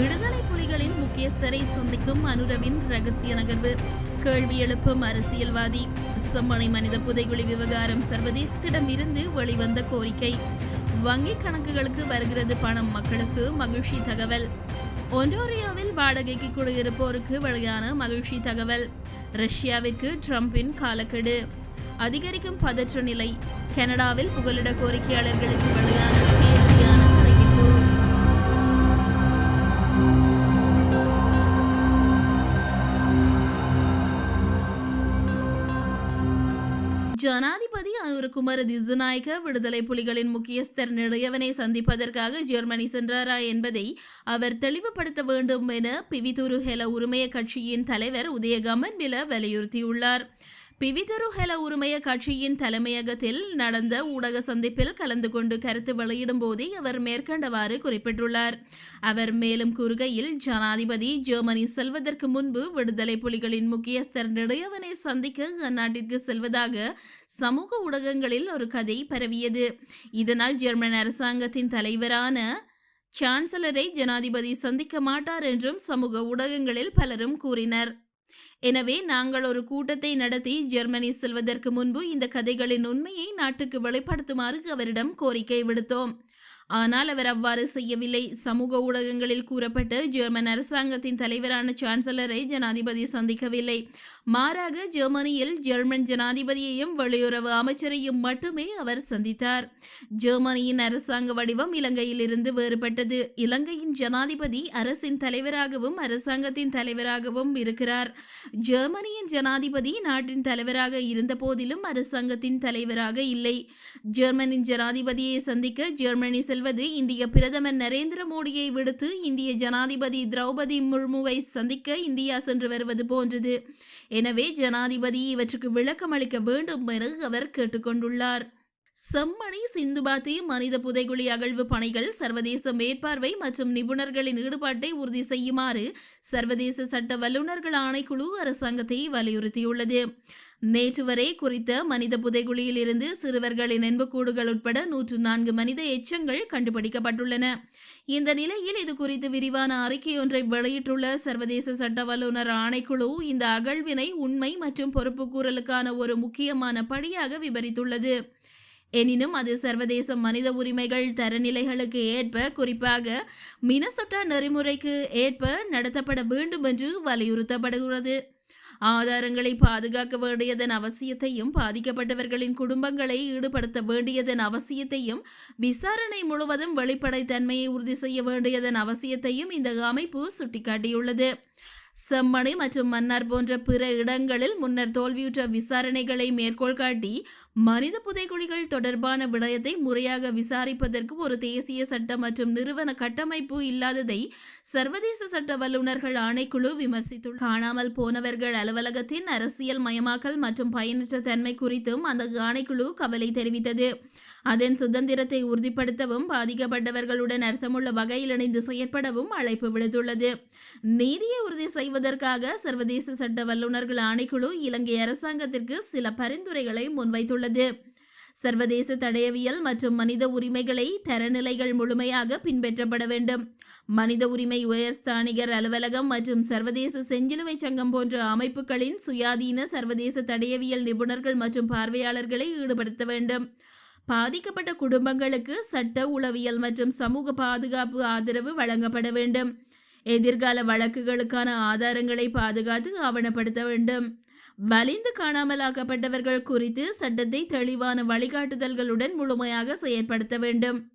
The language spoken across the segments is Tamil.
விடுதலை புலிகளின் முக்கியஸ்தரை சந்திக்கும் அனுரவின் ரகசிய நகர்வு. கேள்வி எழுப்பும் அரசியல்வாதி. செம்மணி மனித புதைகுழி விவகாரம் சர்வதேசத்திடம் இருந்து வெளிவந்த கோரிக்கை. வங்கிக் கணக்குகளுக்கு வருகிறது பணம் மக்களுக்கு மகிழ்ச்சி தகவல். ஒன்டோரியோவில் வாடகைக்கு குடியிருப்போருக்கு வெளியான மகிழ்ச்சி தகவல். ரஷ்யாவிற்கு ட்ரம்பின் காலக்கெடு. அதிகரிக்கும் பதற்ற நிலை. கனடாவில் புகலிட கோரிக்கையாளர்களுக்கு வெளியான கேள்வியான ஜனாதிபதி அனுரகுமார திசுநாயக விடுதலை புலிகளின் முக்கியஸ்தர் நிலையவனை சந்திப்பதற்காக ஜெர்மனி சென்றாரா என்பதை அவர் தெளிவுபடுத்த வேண்டும் என பிவிதுரு ஹெல உரிமைய கட்சியின் தலைவர் உதயகமன் மில வலியுறுத்தியுள்ளார். பிவிதுரு ஹெல உரிமைய கட்சியின் தலைமையகத்தில் நடந்த ஊடக சந்திப்பில் கலந்து கொண்டு கருத்து வெளியிடும் போதே அவர் மேற்கண்டவாறு குறிப்பிட்டுள்ளார். அவர் மேலும் கூறுகையில் ஜனாதிபதி ஜெர்மனி செல்வதற்கு முன்பு விடுதலை புலிகளின் முக்கியஸ்தரிடையவனை சந்திக்க அந்நாட்டிற்கு செல்வதாக சமூக ஊடகங்களில் ஒரு கதை பரவியது. இதனால் ஜெர்மன் அரசாங்கத்தின் தலைவரான சான்சலரை ஜனாதிபதி சந்திக்க மாட்டார் என்றும் சமூக ஊடகங்களில் பலரும் கூறினர். எனவே நாங்கள் ஒரு கூட்டத்தை நடத்தி ஜெர்மனி செல்வதற்கு முன்பு இந்த கதைகளின் உண்மையை நாட்டுக்கு வெளிப்படுத்துமாறு அவரிடம் கோரிக்கை விடுத்தோம். ஆனால் அவர் அவ்வாறு செய்யவில்லை. சமூக ஊடகங்களில் கூறப்பட்டு ஜெர்மன் அரசாங்கத்தின் தலைவரான சான்சலரை ஜனாதிபதி சந்திக்கவில்லை. மாறாக ஜெர்மனியில் ஜெர்மன் ஜனாதிபதியையும் வெளியுறவு அமைச்சரையும் மட்டுமே அவர் சந்தித்தார். ஜெர்மனியின் அரசாங்க வடிவம் இலங்கையில் இருந்து வேறுபட்டது. இலங்கையின் ஜனாதிபதி அரசின் தலைவராகவும் அரசாங்கத்தின் தலைவராகவும் இருக்கிறார். ஜெர்மனியின் ஜனாதிபதி நாட்டின் தலைவராக இருந்த போதிலும் அரசாங்கத்தின் தலைவராக இல்லை. ஜெர்மனின் ஜனாதிபதியை சந்திக்க ஜெர்மனி செல்வது இந்திய பிரதமர் நரேந்திர மோடியை விடுத்து இந்திய ஜனாதிபதி திரௌபதி முர்முவை சந்திக்க இந்தியா சென்று வருவது போன்றது. எனவே ஜனாதிபதி இவற்றுக்கு விளக்கம் அளிக்க வேண்டும் என அவர் கேட்டுக்கொண்டுள்ளார். செம்மணி சிந்துபாத்தி மனித புதைகுழி அகழ்வு பணிகள் சர்வதேச மேற்பார்வை மற்றும் நிபுணர்களின் ஈடுபாட்டை உறுதி செய்யுமாறு சர்வதேச சட்ட வல்லுநர்கள் ஆணைக்குழு அரசாங்கத்தை வலியுறுத்தியுள்ளது. நேற்று வரை குறித்த மனித புதைகுழியில் இருந்து சிறுவர்களின் எண்புக்கூடுகள் உட்பட நூற்று நான்கு மனித எச்சங்கள் கண்டுபிடிக்கப்பட்டுள்ளன. இந்த நிலையில் இது குறித்து விரிவான அறிக்கை ஒன்றை வெளியிட்டுள்ள சர்வதேச சட்ட வல்லுநர் ஆணைக்குழு இந்த அகழ்வினை உண்மை மற்றும் பொறுப்புக்கூறலுக்கான ஒரு முக்கியமான படியாக விவரித்துள்ளது. எனினும் அது சர்வதேச மனித உரிமைகள் தரநிலைகளுக்கு ஏற்ப குறிப்பாக மினசொட்டா நெறிமுறைக்கு ஏற்ப நடத்தப்பட வேண்டும் என்று வலியுறுத்தப்படுகிறது. ஆதாரங்களை பாதுகாக்க வேண்டியதன் அவசியத்தையும் பாதிக்கப்பட்டவர்களின் குடும்பங்களை ஈடுபடுத்த வேண்டியதன் அவசியத்தையும் விசாரணை முழுவதும் வெளிப்படைத்தன்மையை உறுதி செய்ய வேண்டியதன் அவசியத்தையும் இந்த அமைப்பு சுட்டிக்காட்டியுள்ளது. செம்மணி மற்றும் மன்னார் போன்ற பிற இடங்களில் முன்னர் தோல்வியுற்ற விசாரணைகளை மேற்கோள் காட்டி மனித புதைக்குழிகள் தொடர்பான விடயத்தை முறையாக விசாரிப்பதற்கு ஒரு தேசிய சட்ட மற்றும் நிறுவன கட்டமைப்பு இல்லாததை சர்வதேச சட்ட வல்லுநர்கள் ஆணைக்குழு விமர்சித்து காணாமல் போனவர்கள் அலுவலகத்தின் அரசியல் மயமாக்கல் மற்றும் பயனற்ற தன்மை குறித்தும் அந்த ஆணைக்குழு கவலை தெரிவித்தது. அதன் சுதந்திரத்தை உறுதிப்படுத்தவும் பாதிக்கப்பட்டவர்களுடன் அர்த்தமுள்ள வகையில் இணைந்து செயற்படவும் அழைப்பு விடுத்துள்ளது. நீதியை உறுதி செய்வதற்காக சர்வதேச சட்ட வல்லுநர்கள் ஆணைக்குழு இலங்கை அரசாங்கத்திற்கு சில பரிந்துரைகளை முன்வைத்துள்ளது. சர்வதேச தடயவியல் மற்றும் மனித உரிமைகளை தரநிலைகள் முழுமையாக பின்பற்றப்பட வேண்டும். மனித உரிமை உயர்ஸ்தானிகர் அலுவலகம் மற்றும் சர்வதேச செஞ்சிலுவை சங்கம் போன்ற அமைப்புகளின் சுயாதீன சர்வதேச தடயவியல் நிபுணர்கள் மற்றும் பார்வையாளர்களை ஈடுபடுத்த வேண்டும். பாதிக்கப்பட்ட குடும்பங்களுக்கு சட்ட உளவியல் மற்றும் சமூக பாதுகாப்பு ஆதரவு வழங்கப்பட வேண்டும். எதிர்கால வழக்குகளுக்கான ஆதாரங்களை பாதுகாத்து ஆவணப்படுத்த வேண்டும். வலிந்து காணாமலாக்கப்பட்டவர்கள் குறித்து சட்டத்தை தெளிவான வழிகாட்டுதல்களுடன் முழுமையாக செயற்படுத்த வேண்டும்.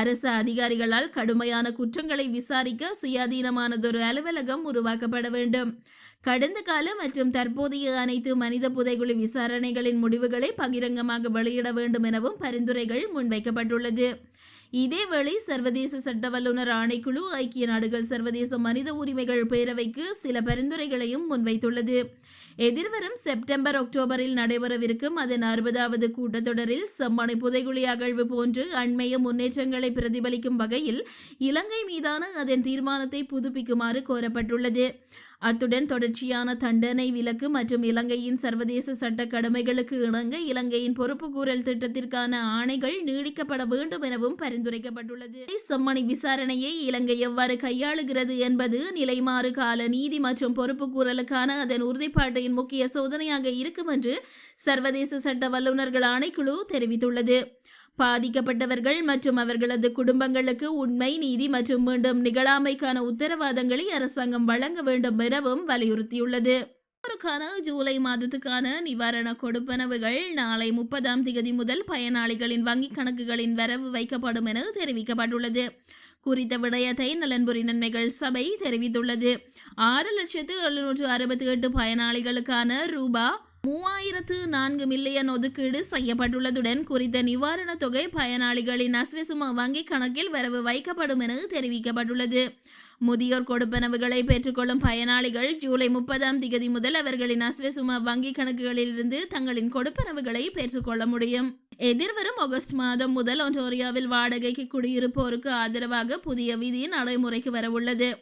அரசு அதிகாரிகளால் கடுமையான குற்றங்களை விசாரிக்க சுயாதீனமானதொரு அலுவலகம் உருவாக்கப்பட வேண்டும். கடந்த கால மற்றும் தற்போதைய அனைத்து மனித புதைகுழி விசாரணைகளின் முடிவுகளை பகிரங்கமாக வெளியிட வேண்டும் எனவும் பரிந்துரைகள் முன்வைக்கப்பட்டுள்ளது. இதேவேளை சர்வதேச சட்ட வல்லுநர் ஆணைக்குழு ஐக்கிய நாடுகள் சர்வதேச மனித உரிமைகள் பேரவைக்கு சில பரிந்துரைகளையும் முன்வைத்துள்ளது. எதிர்வரும் செப்டம்பர் அக்டோபரில் நடைபெறவிருக்கும் அதன் அறுபதாவது கூட்டத்தொடரில் செம்மணி புதைகுழி அகழ்வு போன்று அண்மைய முன்னேற்றங்களை பிரதிபலிக்கும் வகையில் இலங்கை மீதான அதன் தீர்மானத்தை புதுப்பிக்குமாறு கோரப்பட்டுள்ளது. அத்துடன் தொடர்ச்சியான தண்டனை விலக்கு மற்றும் இலங்கையின் சர்வதேச சட்ட கடமைகளுக்கு இணங்க இலங்கையின் பொறுப்புக்கூறல் திட்டத்திற்கான ஆணைகள் நீடிக்கப்பட வேண்டும் எனவும் பரிந்துரைக்கப்பட்டுள்ளது. செம்மணி விசாரணையை இலங்கை எவ்வாறு கையாளுகிறது என்பது நிலைமாறு கால நீதி மற்றும் பொறுப்புக்கூறலுக்கான அதன் உறுதிப்பாட்டின் முக்கிய சோதனையாக இருக்கும் என்று சர்வதேச சட்ட வல்லுநர்கள் ஆணைக்குழு தெரிவித்துள்ளது. பாதிக்கப்பட்டவர்கள் மற்றும் அவர்களது குடும்பங்களுக்கு உண்மை நீதி மற்றும் மீண்டும் நிகழாமைக்கான உத்தரவாதங்களை அரசாங்கம் வழங்க வேண்டும் எனவும் வலியுறுத்தியுள்ளது. இதற்கான ஜூலை மாதத்துக்கான நிவாரண கொடுப்பனவுகள் நாளை முப்பதாம் தேதி முதல் பயனாளிகளின் வங்கிக் கணக்குகளின் வரவு வைக்கப்படும் என தெரிவிக்கப்பட்டுள்ளது. குறித்த விடயத்தை நலன்புரி நன்மைகள் சபை தெரிவித்துள்ளது. ஆறு லட்சத்து எழுநூற்று அறுபத்தி எட்டு பயனாளிகளுக்கான ரூபா மூவாயிரத்து நான்கு மில்லியன் ஒதுக்கீடு செய்யப்பட்டுள்ளதுடன் குறித்த நிவாரணத் தொகை பயனாளிகளின் அஸ்வசும வங்கிக் கணக்கில் வரவு வைக்கப்படும் என தெரிவிக்கப்பட்டுள்ளது. முதியோர் கொடுப்பனவுகளை பெற்றுக்கொள்ளும் பயனாளிகள் ஜூலை முப்பதாம் தேதி முதல் அவர்களின் அஸ்வசும வங்கிக் கணக்குகளிலிருந்து தங்களின் கொடுப்பனவுகளை பெற்றுக்கொள்ள முடியும். எதிர்வரும் ஆகஸ்ட் மாதம் முதல் ஒன்டோரியாவில் வாடகைக்கு குடியிருப்போருக்கு ஆதரவாக புதிய விதி நடைமுறைக்கு வரவுள்ளது.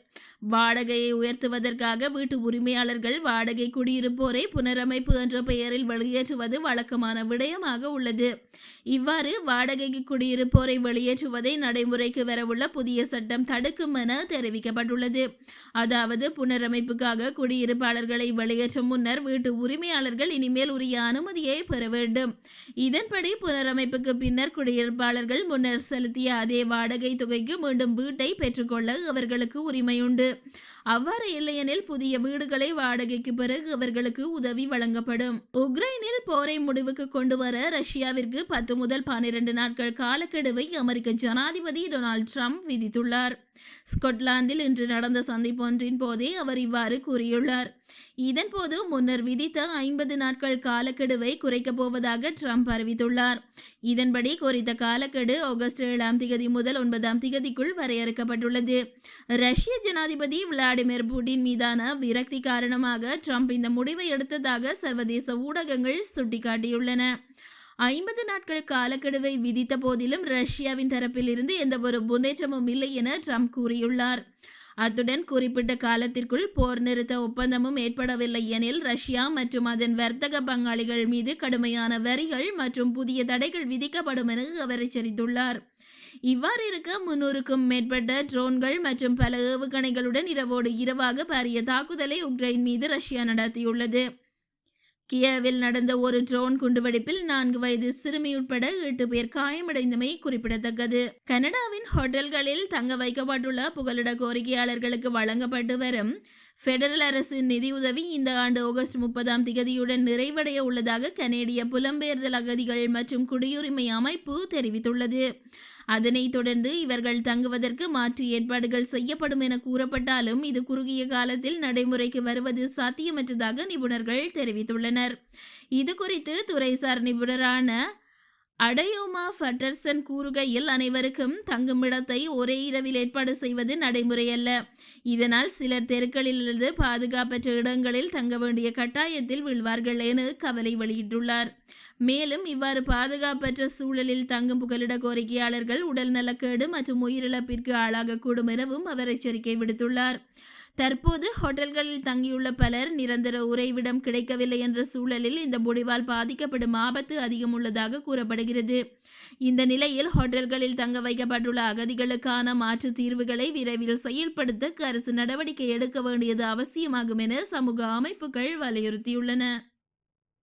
வாடகையை உயர்த்துவதற்காக வீட்டு உரிமையாளர்கள் வாடகை குடியிருப்போரை புனரமைப்பு என்ற பெயரில் வெளியேற்றுவது வழக்கமான விடயமாக உள்ளது. இவ்வாறு வாடகைக்கு குடியிருப்போரை வெளியேற்றுவதை நடைமுறைக்கு வரவுள்ள புதிய சட்டம் தடுக்கும் என தெரிவிக்கப்பட்டுள்ளது. அதாவது புனரமைப்புக்காக குடியிருப்பாளர்களை வெளியேற்றும் முன்னர் வீட்டு உரிமையாளர்கள் இனிமேல் உரிய அனுமதியை பெற வேண்டும். இதன்படி புனரமைப்புக்கு பின்னர் குடியிருப்பாளர்கள் முன்னர் செலுத்திய அதே வாடகை தொகைக்கு மீண்டும் வீட்டை பெற்றுக்கொள்ள அவர்களுக்கு உரிமையுண்டு. அவ்வாறு இல்லையெனில் புதிய வீடுகளை வாடகைக்கு பிறகு அவர்களுக்கு உதவி வழங்கப்படும். உக்ரைனில் போரை முடிவுக்கு கொண்டு வர ரஷ்யாவிற்கு பத்து முதல் பன்னிரண்டு நாட்கள் காலக்கெடுவை அமெரிக்க ஜனாதிபதி டொனால்ட் ட்ரம்ப் விதித்துள்ளார். ஸ்கொட்லாந்தில் இன்று நடந்த சந்திப்பொன்றின் போதே அவர் இவ்வாறு கூறியுள்ளார். இதன்போது முன்னர் விதித்த ஐம்பது நாட்கள் காலக்கெடுவை குறைக்கப் போவதாக ட்ரம்ப் அறிவித்துள்ளார். இதன்படி குறித்த காலக்கெடு ஆகஸ்ட் ஏழாம் திகதி முதல் ஒன்பதாம் திகதிக்குள் வரையறுக்கப்பட்டுள்ளது. ரஷ்ய ஜனாதிபதி விளாடிமிர் புடின் மீதான விரக்தி காரணமாக ட்ரம்ப் இந்த முடிவை எடுத்ததாக சர்வதேச ஊடகங்கள் சுட்டிக்காட்டியுள்ளன. ஐம்பது நாட்கள் காலக்கெடுவை விதித்த போதிலும் ரஷ்யாவின் தரப்பிலிருந்து எந்த ஒரு முன்னேற்றமும் இல்லை என ட்ரம்ப் கூறியுள்ளார். அத்துடன் குறிப்பிட்ட காலத்திற்குள் போர் நிறுத்த ஒப்பந்தமும் ஏற்படவில்லை எனில் ரஷ்யா மற்றும் அதன் வர்த்தக பங்காளிகள் மீது கடுமையான வரிகள் மற்றும் புதிய தடைகள் விதிக்கப்படும் என அவர் எச்சரித்துள்ளார். இவ்வாறு இருக்க முன்னூறுக்கும் மேற்பட்ட ட்ரோன்கள் மற்றும் பல ஏவுகணைகளுடன் இரவோடு இரவாக பாரிய தாக்குதலை உக்ரைன் மீது ரஷ்யா நடத்தியுள்ளது. கியவில் நடந்த ஒரு ட்ரோன் குண்டுவெடிப்பில் நான்கு வயது சிறுமி உட்பட எட்டு பேர் காயமடைந்தமை குறிப்பிடத்தக்கது. கனடாவின் ஹோட்டல்களில் தங்க வைக்கப்பட்டுள்ள புகலிட கோரிக்கையாளர்களுக்கு வழங்கப்பட்டு வரும் பெடரல் அரசின் நிதியுதவி இந்த ஆண்டு ஆகஸ்ட் முப்பதாம் திகதியுடன் நிறைவடைய உள்ளதாக கனேடிய புலம்பெயர்தல் அகதிகள் மற்றும் குடியுரிமை அமைப்பு தெரிவித்துள்ளது. அதனைத் தொடர்ந்து இவர்கள் தங்குவதற்கு மாற்று ஏற்பாடுகள் செய்யப்படும் என கூறப்பட்டாலும் இது குறுகிய காலத்தில் நடைமுறைக்கு வருவது சாத்தியமற்றதாக நிபுணர்கள் தெரிவித்துள்ளனர். இது குறித்து துறைசார் நிபுணரான அடையோமா ஃபட்டர்சன் கூறுகையில் அனைவருக்கும் தங்குமிடத்தை ஒரே இரவில் ஏற்பாடு செய்வது நடைமுறையல்ல. இதனால் சிலர் தெருக்களிலிருந்து பாதுகாப்பற்ற இடங்களில் தங்க வேண்டிய கட்டாயத்தில் வீழ்வார்கள் என கவலை வெளியிட்டுள்ளார். மேலும் இவ்வாறு பாதுகாப்பற்ற சூழலில் தங்கும் புகலிட கோரிக்கையாளர்கள் உடல் நலக்கேடு மற்றும் உயிரிழப்பிற்கு ஆளாகக்கூடும் எனவும் அவர் எச்சரிக்கை விடுத்துள்ளார். தற்போது ஹோட்டல்களில் தங்கியுள்ள பலர் நிரந்தர உறைவிடம் கிடைக்கவில்லை என்ற சூழலில் இந்த முடிவால் பாதிக்கப்படும் ஆபத்து அதிகம் உள்ளதாக கூறப்படுகிறது. இந்த நிலையில் ஹோட்டல்களில் தங்க வைக்கப்பட்டுள்ள அகதிகளுக்கான மாற்று தீர்வுகளை விரைவில் செயல்படுத்த அரசு நடவடிக்கை எடுக்க வேண்டியது அவசியமாகும் என சமூக அமைப்புகள் வலியுறுத்தியுள்ளன.